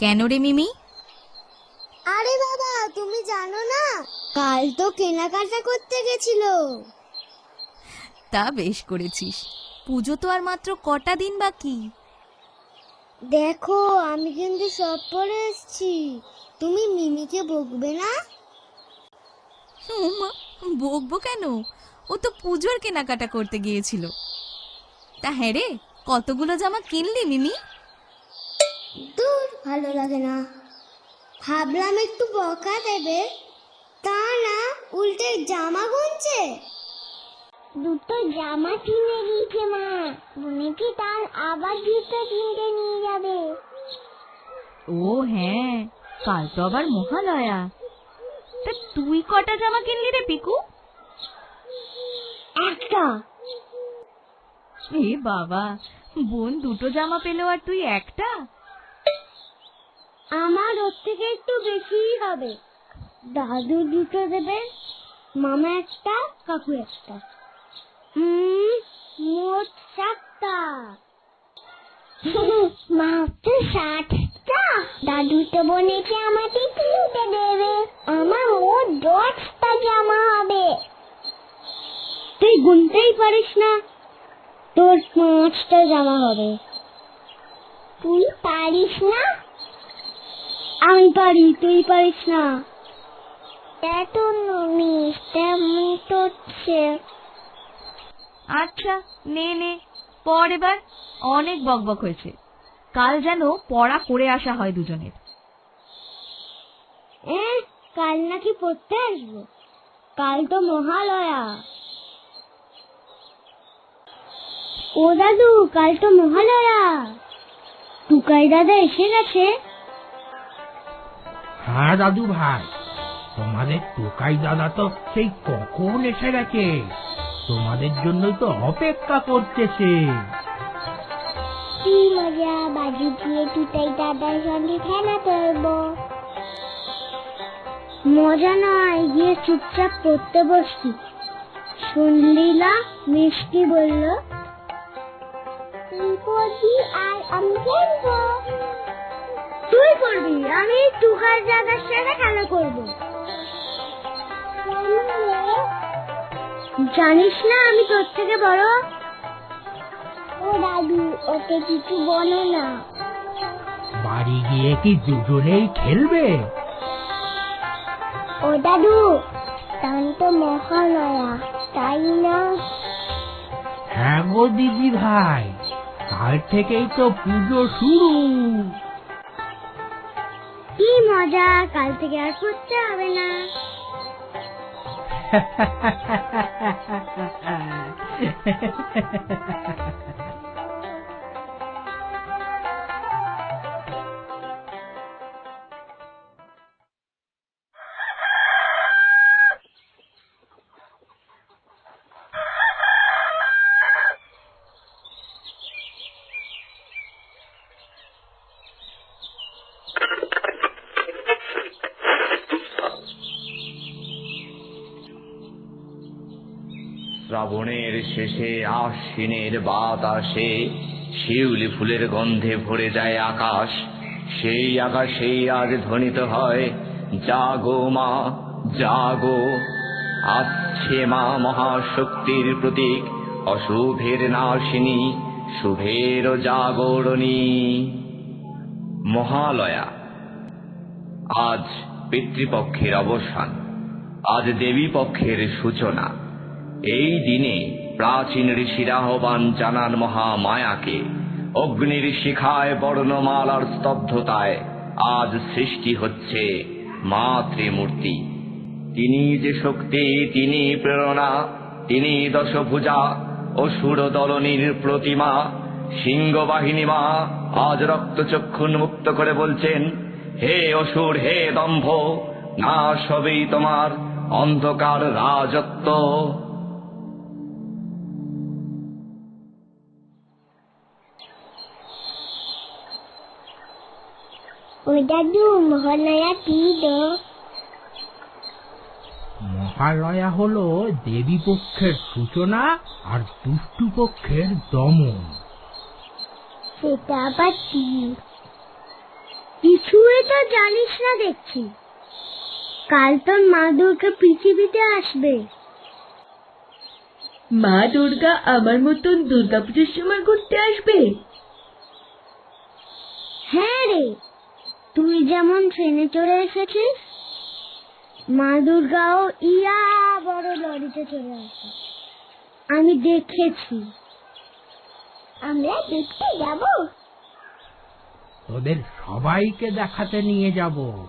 কেন রে মিমি? আরে বাবা তুমি জানো না কাল তো কেনাকাটা করতে গেছিল। তা বেশ করেছিস। পুজো তো আর মাত্র কটা দিন বাকি। দেখো আমি কিন্তু সব পরে এসেছি। তুমি মিমিকে বকবে না? উমা বকবো কেন? ও তো পুজোর কেনাকাটা করতে গিয়েছিল। তা হ্যাঁ রে কতগুলো জামা কিনলি মিমি? ভালো লাগে না। ভাবলাম একটু বকা দেবে। তা না উল্টে জামা গুনছে। দুটো জামা কিনে দিয়েছে মা। মনে কি তার আবার দুটো কিনতে নিয়ে যাবে? ও হ্যাঁ কাল তো আবার মহালয়া। তা তুই কটা জামা কিনলি রে পিকু? একটা। এ বাবা বোন দুটো জামা পেল আর তুই একটা? আমার ওর থেকে একটু বেশিই হবে। দাদু দুটো দেবে মামা একটা কাকু একটা। হুম মোট সাতটা। মাত্র ষাটটা দাদু তো বলেছে আমাকে কিনতে দেবে। আমার মোট দশটা জামা হবে। তুই গুনতেই পারিস না। তোর পাঁচটা জামা হবে। তুই পারিস না? আমি পারি তুই পারিস না। এত নমিস তেমন করছে আচ্ছা নে নে। পর এবার অনেক বকবক হয়েছে। কাল যেন পড়া করে আসা হয় দুজনের। এ কাল নাকি পড়তে আসব? কাল তো মহালয়া। ও দাদু কাল তো মহালয়া। টুকাই দাদা এসে গেছে। হ্যাঁ দাদু ভাই। তোমাদের টোকাই দাদা তো সেই কখন এসে গেছে? তোমাদের জন্য তো অপেক্ষা করতেছে। কি মজা, বাজু দিয়ে টুকাই দাদার সঙ্গে খেলা করব। মজা নয়, গিয়ে চুপচাপ পড়তে বসছি শুনলি না? মিষ্টি বলল আর আমি খেলব? পড়বি আমি টুকার দাদার সাথে খেলা করব। জানিস না আমি তোর থেকে বড়? ও দাদু ওকে কিছু বলো না। বাড়ি গিয়ে কি দুজনেই খেলবে? ও দাদু তান তো মহালয়া তাই না? হ্যাঁ গো দিদি ভাই কাল থেকেই তো পুজো শুরু। কি মজা কাল থেকে আর পড়তে হবে না। শ্রাবণের শেষে, আশ্বিনের বাতাসে শিউলি ফুলের গন্ধে ভরে যায় আকাশ। সেই আকাশেই আজ ধ্বনিত হয়, জাগো মা, জাগো। আসছে মা মহাশক্তির প্রতীক, অশুভের নাশিনী, শুভের জাগরণী। মহালয়া, আজ পিতৃপক্ষের অবসান, আজ দেবী পক্ষের সূচনা। এই দিনে প্রাচীন ঋষির আহ্বান জানান মহামায়াকে অগ্নির শিখায় বর্ণমালার স্তব্ধতায় আজ সৃষ্টি হচ্ছে মাতৃমূর্তি। তিনি যে শক্তি, তিনি প্রেরণা, তিনি দশভুজা, অসুর দলনীর প্রতিমা, সিংহবাহিনী মা, আজ রক্তচক্ষু মুক্ত করে বলছেন, হে অসুর, হে দম্ভ, না সবেই তোমার অন্ধকার রাজত্ব। দাদু মহালয়া কি মহালয়া হলো দেবী পক্ষের সূচনা আর দুষ্টু পক্ষের দমন। সেটা আবার কি? কিছুই তো জানিস না দেখছি। কাল তোর মা দুর্গা পৃথিবীতে আসবে। মা দুর্গা আমার মতন দুর্গাপুজোর সময় ঘুরতে আসবে? হ্যাঁ রে। তুই যেমন ট্রেনে চড়ে এসেছিস মা দুর্গাও ইয়া বড় লরিতে চলে আসে। আমি দেখেছি। আমরা দেখতে যাব। তোদের সবাইকে দেখাতে নিয়ে যাব।